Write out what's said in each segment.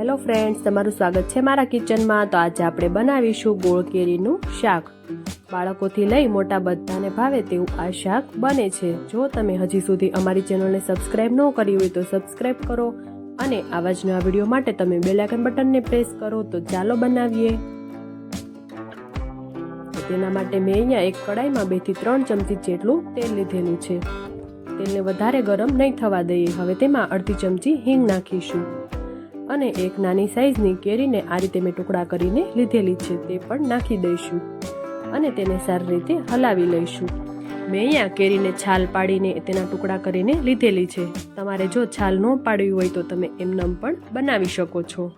Hello friends, તમારું સ્વાગત છે મારા કિચનમાં. તો આજે આપણે બનાવીશું ગોળ કેરીનું શાક. બાળકોથી લઈ મોટા બધાને ભાવે તેવું આ શાક બને છે. જો તમે હજી સુધી અમારી ચેનલને સબસ્ક્રાઈબ ન કરી હોય તો સબસ્ક્રાઈબ કરો અને આવા જ નવા વીડિયો માટે તમે બેલાઇકન બટનને પ્રેસ કરો તો ચાલો બનાવીએ. તેના માટે મેં અહીંયા એક કડાઈમાં બેથી ત્રણ ચમચી જેટલું તેલ લીધેલું છે. તેલને વધારે ગરમ નહીં થવા દઈએ. હવે તેમાં અડધી ચમચી હિંગ નાખીશું. અને એક નાની સાઈઝની કેરીને આ રીતે મેં ટુકડા કરીને લીધેલી છે, તે પણ નાખી દઈશું અને તેને સારી રીતે હલાવી લઈશું. મેં અહીંયા કેરીને છાલ પાડીને તેના ટુકડા કરીને લીધેલી છે. તમારે જો છાલ ન પાડવી હોય તો તમે એમનેમ પણ બનાવી શકો છો.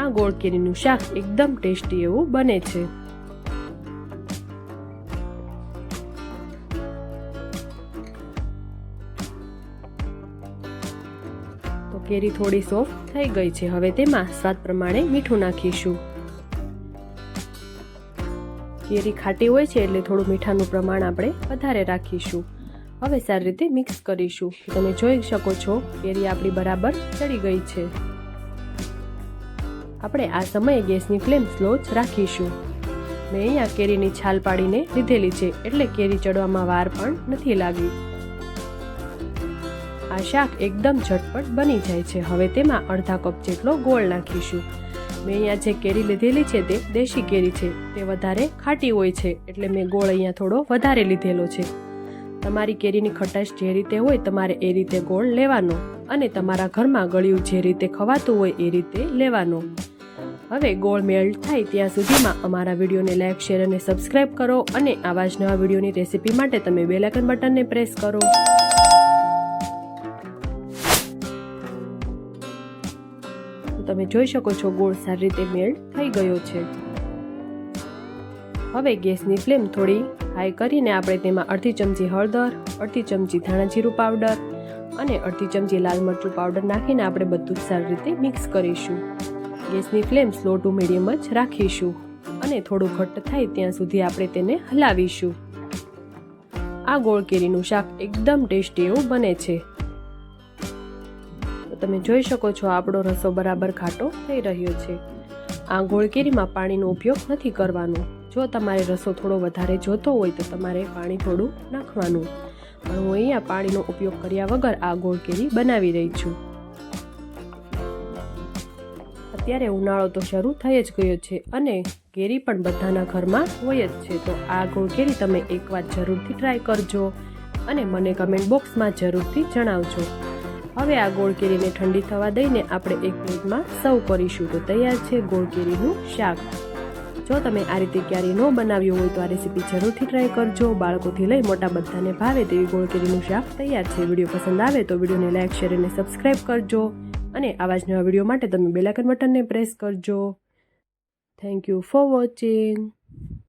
આ ગોળ કેરીનું શાક એકદમ ટેસ્ટી એવું બને છે. તો કેરી થોડી સોફ્ટ થઈ ગઈ છે. હવે તેમાં સ્વાદ પ્રમાણે મીઠું નાખીશું. કેરી ખાટી હોય છે એટલે થોડું મીઠાનું પ્રમાણ આપણે વધારે રાખીશું. હવે સારી રીતે મિક્સ કરીશું. તમે જોઈ શકો છો, કેરી આપણી બરાબર ચડી ગઈ છે. આપણે આ સમયે ગેસની ફ્લેમ સ્લો જ રાખીશું. મેં અહીંયા કેરીની છાલ પાડીને લીધેલી છે, એટલે કેરી ચડવામાં વાર પણ નથી લાગી. આ શાક એકદમ ઝટપટ બની જાય છે. હવે તેમાં અડધા કપ જેટલો ગોળ નાખીશું. મેં અહીંયા જે કેરી લીધેલી છે તે દેશી કેરી છે. તે વધારે ખાટી હોય છે, એટલે મેં ગોળ અહીંયા થોડો વધારે લીધેલો છે. તમારી કેરીની ખટાશ જે રીતે હોય તમારે એ રીતે ગોળ લેવાનો અને તમારા ઘરમાં ગળ્યું જે રીતે ખવાતું હોય એ રીતે લેવાનો. હવે ગોળ મેલ્ટ થાય ત્યાં સુધીમાં અમારા વિડીયોને લાઇક શેર અને સબસ્ક્રાઇબ કરો અને આવા જ નવા વિડીયોની રેસીપી માટે તમે બેલાઇકન બટનને પ્રેસ કરો. તમે જોઈ શકો છો ગોળ સારી રીતે મેલ્ટ થઈ ગયો છે. હવે ગેસની ફ્લેમ થોડી હાઈ કરીને આપણે તેમાં અડધી ચમચી હળદર, અડધી ચમચી ધાણા જીરું પાવડર અને અડધી ચમચી લાલ મરચું પાવડર નાખીને આપણે બધું સારી રીતે મિક્સ કરીશું. ગેસની ફ્લેમ સ્લો ટુ મીડિયમ જ રાખીશું અને થોડું ઘટ્ટ થાય ત્યાં સુધી આપણે તેને હલાવીશું. આ ગોળ કેરીનું શાક એકદમ ટેસ્ટી એવું બને છે. તમે જોઈ શકો છો, આપણો રસો બરાબર ઘાટો થઈ રહ્યો છે. આ ગોળ કેરીમાં પાણીનો ઉપયોગ નથી કરવાનો. જો તમારે રસો થોડો વધારે જોતો હોય તો તમારે પાણી થોડું નાખવાનું. પણ હું અહીંયા પાણીનો ઉપયોગ કર્યા વગર આ ગોળ કેરી બનાવી રહી છું. અત્યારે ઉનાળો તો શરૂ થઈ જ ગયો છે અને કેરી પણ બધાના ઘરમાં હોય જ છે. તો આ ગોળ કેરી તમે એકવાર જરૂરથી ટ્રાય કરજો અને મને કમેન્ટ બોક્સમાં જરૂરથી જણાવજો. હવે આ ગોળ કેરીને ઠંડી થવા દઈને આપણે એક પ્લેટમાં સર્વ કરીશું. તો તૈયાર છે ગોળ કેરીનું શાક. જો તમે આ રીતે ક્યારેય ન બનાવ્યું હોય તો આ રેસીપી જરૂરથી ટ્રાય કરજો. બાળકોથી લઈ મોટા બધાને ભાવે તેવી ગોળ કેરીનું શાક તૈયાર છે. વીડિયો પસંદ આવે તો વિડીયોને લાઇક શેર અને સબસ્ક્રાઇબ કરજો. અને આવા જ નવા વીડિયો માટે તમે બેલાકન બટનને પ્રેસ કરજો. Thank you for watching